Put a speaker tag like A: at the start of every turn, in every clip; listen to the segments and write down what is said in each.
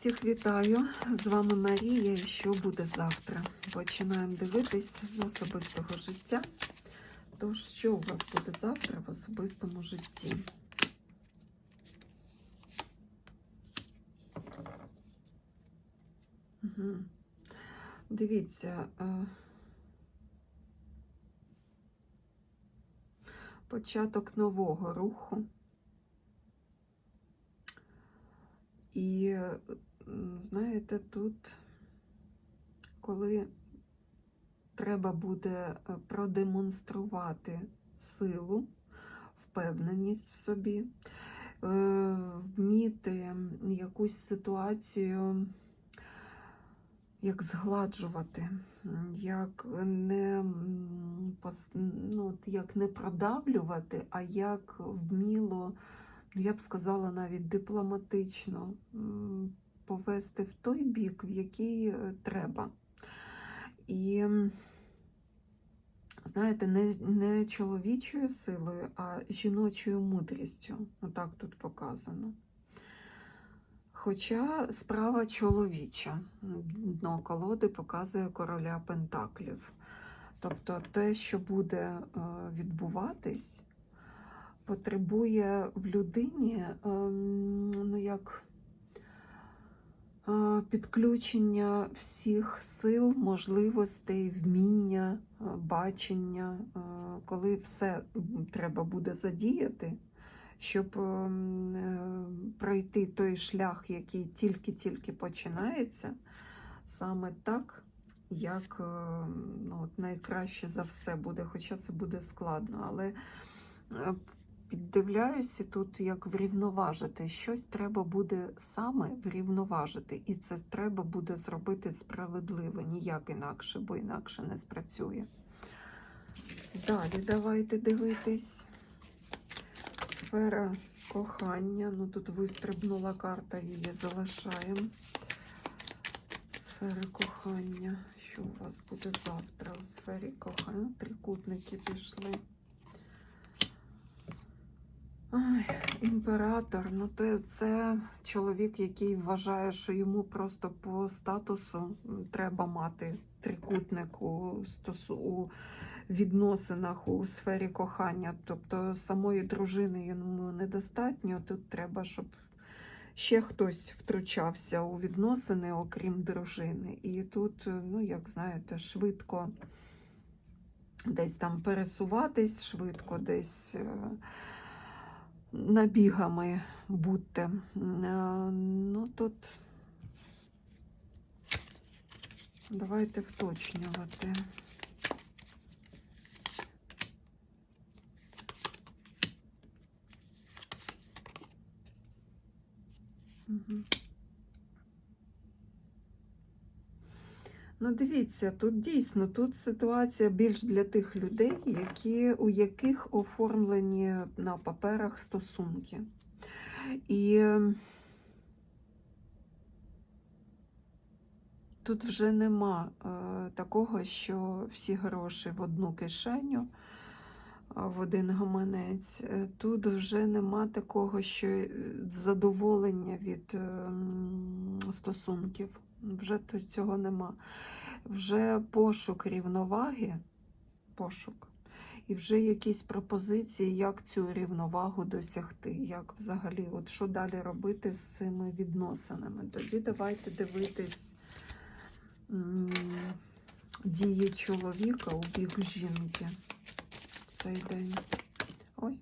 A: Всіх вітаю! З вами Марія. І що буде завтра? Починаємо дивитись з особистого життя. Тож, що у вас буде завтра в особистому житті? Угу. Дивіться. е, Початок нового руху. І, знаєте, тут, коли треба буде е, продемонструвати силу, впевненість в собі, е, вміти якусь ситуацію як згладжувати, як не, ну, як не продавлювати, а як вміло ну, я б сказала, навіть дипломатично повести в той бік, в який е, треба. І, знаєте, не, не чоловічою силою, а жіночою мудрістю. Отак тут показано. Хоча справа чоловіча. Дно колоди показує короля Пентаклів. Тобто те, що буде е, відбуватись, потребує в людині ем, ну, як підключення всіх сил, можливостей, вміння, е, бачення, е, коли все треба буде задіяти, щоб ем, е, пройти той шлях, який тільки-тільки починається, саме так. Як е, ну, от найкраще за все буде, хоча це буде складно, але е, піддивляюся тут, як врівноважити. Щось треба буде саме врівноважити, і це треба буде зробити справедливо, ніяк інакше, бо інакше не спрацює. Далі давайте дивитись. Сфера кохання. Ну тут вистрибнула карта, її залишаємо. Сфери кохання. Що у вас буде завтра у сфері кохання? Трикутники пішли. Ай, імператор, ну те це чоловік, який вважає, що йому просто по статусу треба мати трикутник у, у відносинах у сфері кохання. Тобто самої дружини йому недостатньо. Тут треба, щоб ще хтось втручався у відносини, окрім дружини. І тут, ну як знаєте, швидко десь там пересуватись, швидко десь. Набігами будьте. Ну тут давайте вточнювати. Мгм. Ну, дивіться, тут дійсно тут ситуація більш для тих людей, які, у яких оформлені на паперах стосунки. І ем, тут вже нема е, такого, що всі гроші в одну кишеню, в один гаманець. Е, Тут вже нема такого, що е, задоволення від ем, стосунків. Вже цього нема. Вже пошук рівноваги, пошук, і вже якісь пропозиції, як цю рівновагу досягти, як взагалі, от що далі робити з цими відносинами. Тоді давайте дивитись дії чоловіка у бік жінки цей день. Ой,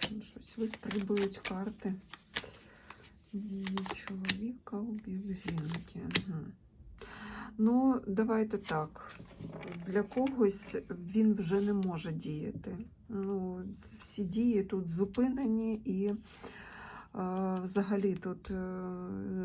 A: щось вистрибують карти. Дії чоловіка у бік жінки. Ну, давайте так. Для когось він вже не може діяти. Ну, всі дії тут зупинені, і е, взагалі тут е,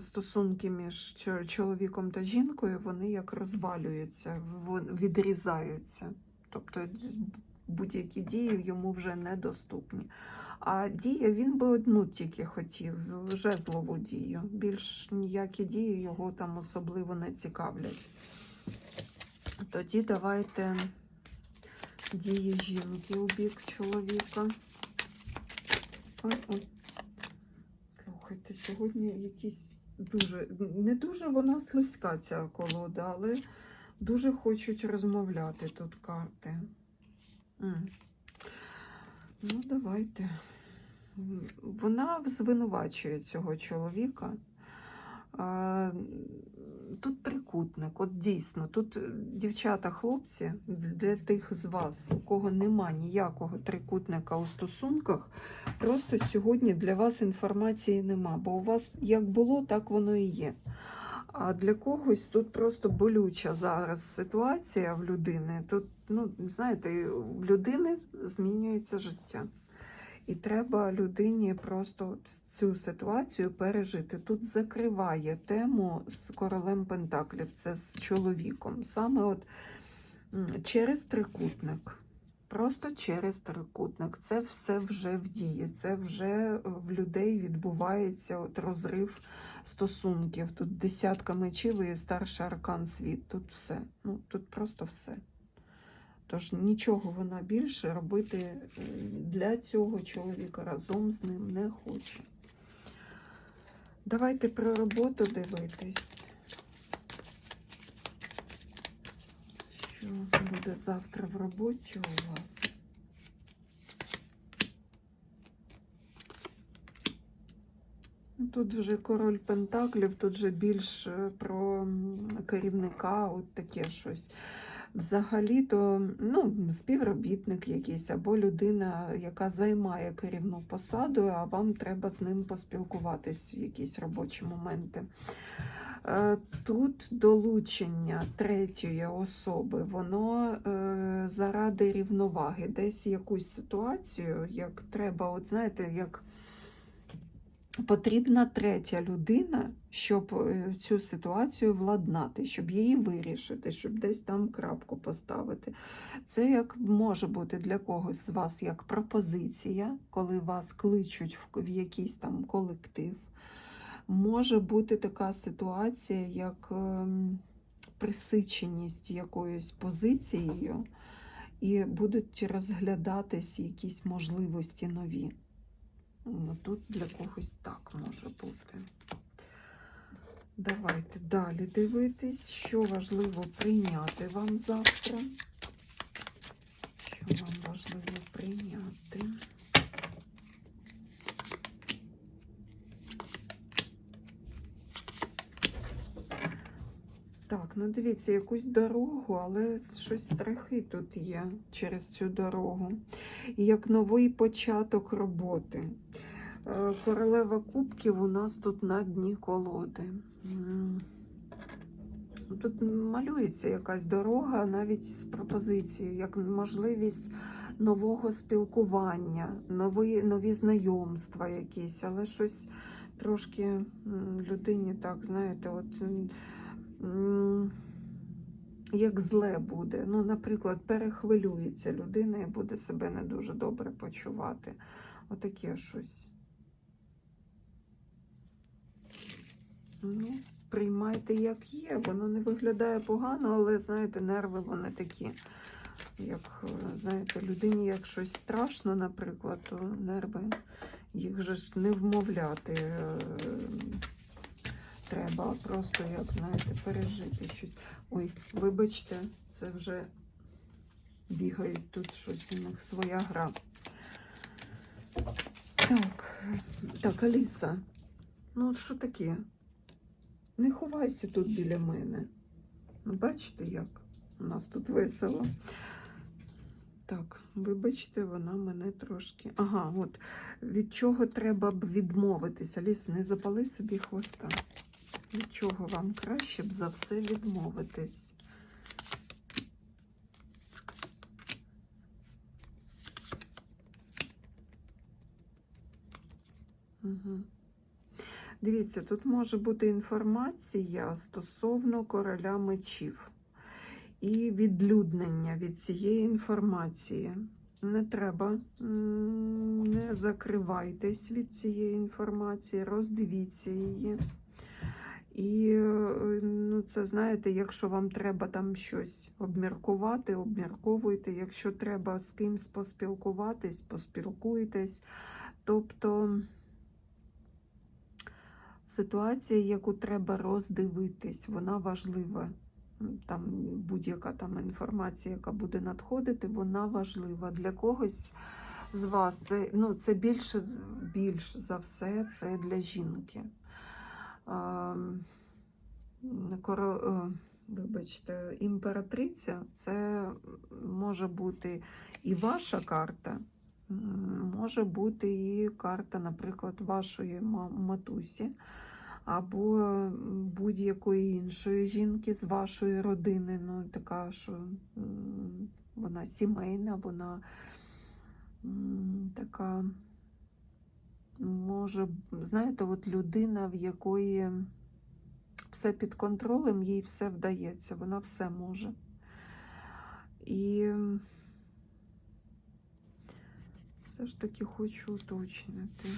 A: стосунки між чоловіком та жінкою вони як розвалюються, відрізаються. Тобто будь-які дії йому вже недоступні. А дія він би одну тільки хотів, жезлову дію. Більш ніякі дії його там особливо не цікавлять. Тоді давайте дії жінки у бік чоловіка. Ой, ой. Слухайте, сьогодні якісь дуже, не дуже вона слизька, ця колода, але дуже хочуть розмовляти тут карти. Ну, давайте. Вона звинувачує цього чоловіка. Тут трикутник, от дійсно, тут е, дівчата, хлопці, для тих з вас, у кого нема ніякого трикутника у стосунках, просто сьогодні для вас інформації нема, бо у вас як було, так воно і є. А для когось тут просто болюча зараз ситуація в людини. Тут, ну, знаєте, в людини змінюється життя. І треба людині просто цю ситуацію пережити. Тут закриває тему з королем Пентаклів, це з чоловіком. Саме от через трикутник. Просто через трикутник. Це все вже в дії, це вже в людей відбувається от розрив стосунків. Тут десятка мечів і старший аркан світ. Тут все. Ну, тут просто все. Тож нічого вона більше робити е, для цього чоловіка разом з ним не хоче. Давайте про роботу дивитись. Буде завтра в роботі у вас? Ну, Тут вже король Пентаклів, тут вже більш е, про керівника, от таке щось. Взагалі-то ну, співробітник якийсь або людина, яка займає керівну посаду, а вам треба з ним поспілкуватись в якісь робочі моменти. Е, Тут долучення третьої особи, воно е, заради рівноваги, десь якусь ситуацію, як треба, от знаєте, як потрібна третя людина, щоб е, цю ситуацію владнати, щоб її вирішити, щоб десь там крапку поставити. Це як може бути для когось з вас як пропозиція, коли вас кличуть в, в якийсь там колектив. Може бути така ситуація, як ем, присиченість якоюсь позицією, і будуть розглядатись якісь можливості нові. Ну, Тут для когось так може бути. Давайте далі дивитись, що важливо прийняти вам завтра. Що вам важливо прийняти? Так, ну дивіться, якусь дорогу, але щось страхи тут є через цю дорогу. І як новий початок роботи. Е, Королева кубків у нас тут на дні колоди. Ну, Тут малюється якась дорога навіть з пропозицією, як можливість нового спілкування, нові, нові знайомства якісь, але щось трошки людині так, знаєте, от. Як зле буде. Ну, наприклад, перехвилюється людина і буде себе не дуже добре почувати. Отаке щось. Ну, приймайте як є. Воно не виглядає погано, але знаєте, нерви вони такі. Як, знаєте, людині як щось страшно, наприклад, то нерви їх же ж не вмовляти е, треба, просто, як знаєте, пережити щось. Ой, вибачте, це вже бігають тут щось у них своя гра. Так, так, Аліса, ну от що таке? Не ховайся тут біля мене. Ну, бачите, як у нас тут весело. Так, вибачте, вона мене трошки. Ага, от від чого треба б відмовитися? Ліс, не запали собі хвоста. Від чого вам краще б за все відмовитись? Дивіться, тут може бути інформація стосовно короля мечів і відлюднення від цієї інформації. Не треба, не закривайтесь від цієї інформації, роздивіться її. І е, ну, це знаєте, якщо вам треба там щось обміркувати, обмірковуйте. Якщо треба з кимсь поспілкуватись, поспілкуйтесь. Тобто Ситуація, яку треба роздивитись, вона важлива. Там будь-яка там інформація, яка буде надходити, вона важлива. Для когось з вас це, ну, це більше, більш за все, це для жінки. Е, Вибачте, імператриця це може бути і ваша карта, може бути і карта, наприклад, вашої матусі, або будь-якої іншої жінки з вашої родини. Ну, така, що вона сімейна, вона така може, знаєте, от людина, в якої все під контролем, їй все вдається, вона все може. І все ж таки хочу уточнити.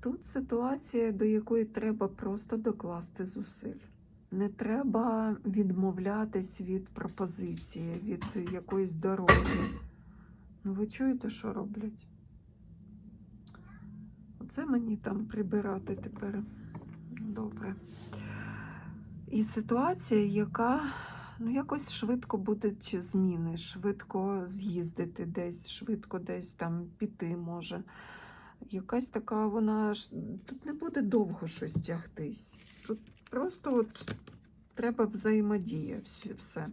A: Тут ситуація, до якої треба просто докласти зусиль. Не треба відмовлятись від пропозиції, від якоїсь дороги. Ну, ви чуєте, що роблять? Оце мені там прибирати тепер. Добре. І ситуація, яка ну, якось швидко будуть зміни, швидко з'їздити десь, швидко десь там піти може. Якась така вона ж тут не буде довго щось тягтись. Тут просто от треба взаємодія, все.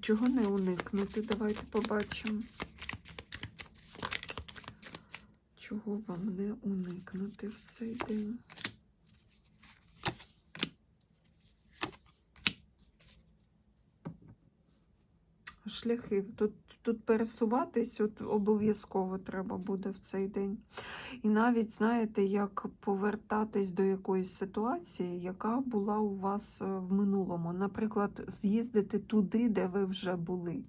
A: Чого не уникнути? Давайте побачимо. Чого вам не уникнути в цей день? Шляхи. Тут, тут пересуватись от обов'язково треба буде в цей день. І навіть, знаєте, як повертатись до якоїсь ситуації, яка була у вас е, в минулому. Наприклад, з'їздити туди, де ви вже були.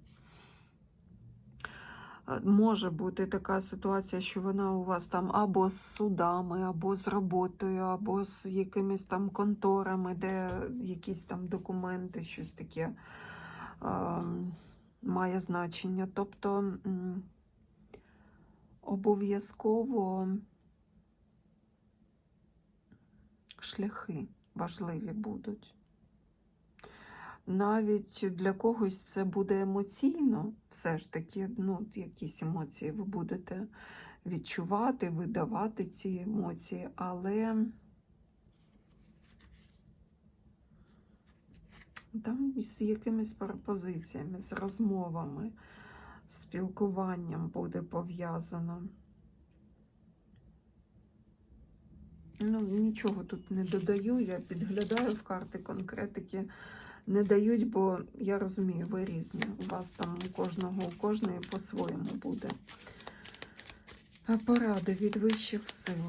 A: Е, Може бути така ситуація, що вона у вас там або з судами, або з роботою, або з якимись там конторами, де якісь там документи, щось таке е, має значення. Тобто обов'язково шляхи важливі будуть. Навіть для когось це буде емоційно, все ж таки, ну, якісь емоції ви будете відчувати, видавати ці емоції, але там з якимись пропозиціями, з розмовами, спілкуванням буде пов'язано. Ну, нічого тут не додаю, я підглядаю в карти конкретики. Не дають, бо я розумію, ви різні. У вас там у кожного, у кожної по-своєму буде. Поради від вищих сил.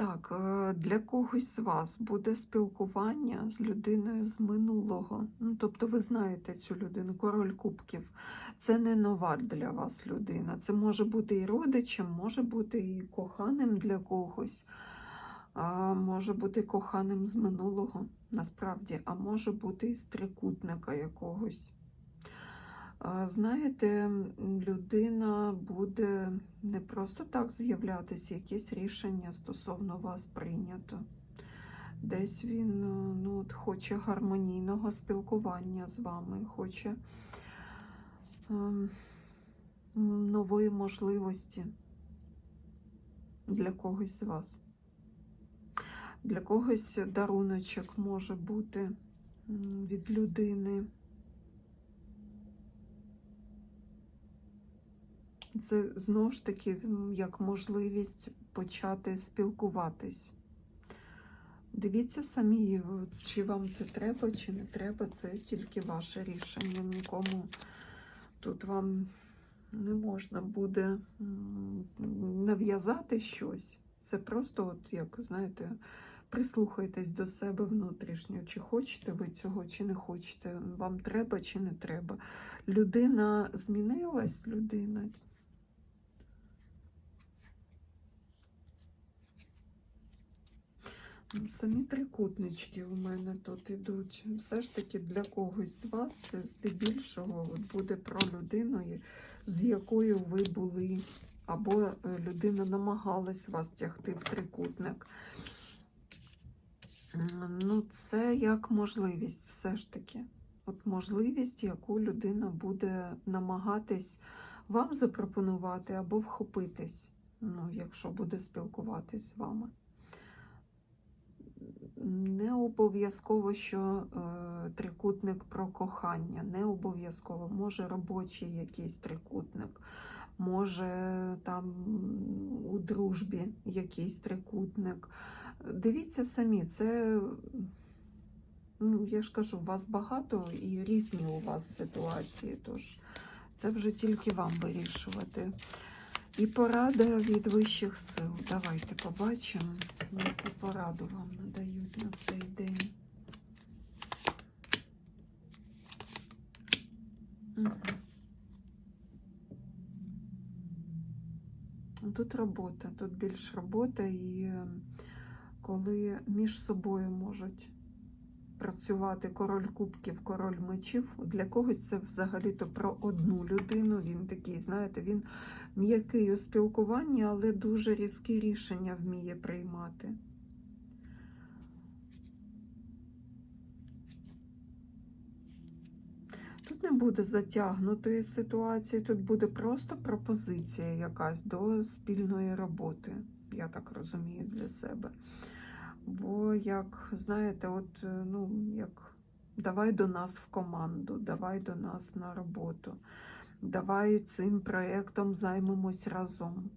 A: Так, е, для когось з вас буде спілкування з людиною з минулого. Ну, тобто ви знаєте цю людину, король кубків. Це не нова для вас людина. Це може бути і родичем, може бути і коханим для когось, а може бути коханим з минулого, насправді, а може бути і з трикутника якогось. Знаєте, людина буде не просто так з'являтися, якесь рішення стосовно вас прийнято. Десь він е, ну, от хоче гармонійного спілкування з вами, хоче ем, нової можливості для когось з вас. Для когось даруночок може бути від людини. Це знову ж таки як можливість почати спілкуватись. Дивіться самі, чи вам це треба, чи не треба, це тільки ваше рішення. Нікому тут вам не можна буде нав'язати щось. Це просто, от як знаєте, Прислухайтесь до себе внутрішньо, чи хочете ви цього, чи не хочете. Вам треба чи не треба. Людина змінилась, людина. Самі трикутнички у мене тут ідуть. Все ж таки для когось з вас це здебільшого буде про людину, з якою ви були, або е, людина намагалась вас тягти в трикутник. Ну, це як можливість, все ж таки. От можливість, яку людина буде намагатись вам запропонувати або вхопитись, ну, якщо буде спілкуватись з вами. Не обов'язково, що е, трикутник про кохання, не обов'язково. Може робочий якийсь трикутник, може там у дружбі якийсь трикутник. Дивіться самі, це, ну, я ж кажу, вас багато і різні у вас ситуації, тож це вже тільки вам вирішувати. І порада від вищих сил. Давайте побачимо, яку пораду вам надають на цей день. Ну, Тут робота, тут більш робота, і е, коли між собою можуть працювати король кубків, король мечів, для когось це взагалі-то про одну людину. Він такий, знаєте, він м'який у спілкуванні, але дуже різкі рішення вміє приймати. Тут не буде затягнутої ситуації, тут буде просто пропозиція якась до спільної роботи, я так розумію для себе. Бо, як знаєте, от, е, ну, як давай до нас в команду, давай до нас на роботу, давай цим проєктом займемось разом.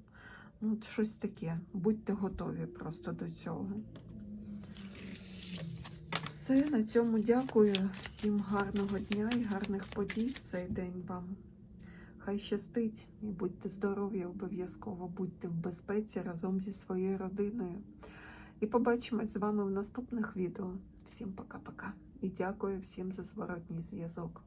A: Ну, от щось таке. Будьте готові просто до цього. Все, на цьому дякую. Всім гарного дня і гарних подій в цей день вам. Хай щастить і будьте здорові, обов'язково будьте в безпеці разом зі своєю родиною. І побачимось з вами в наступних відео. Всім пока-пока. І дякую всім за зворотній зв'язок.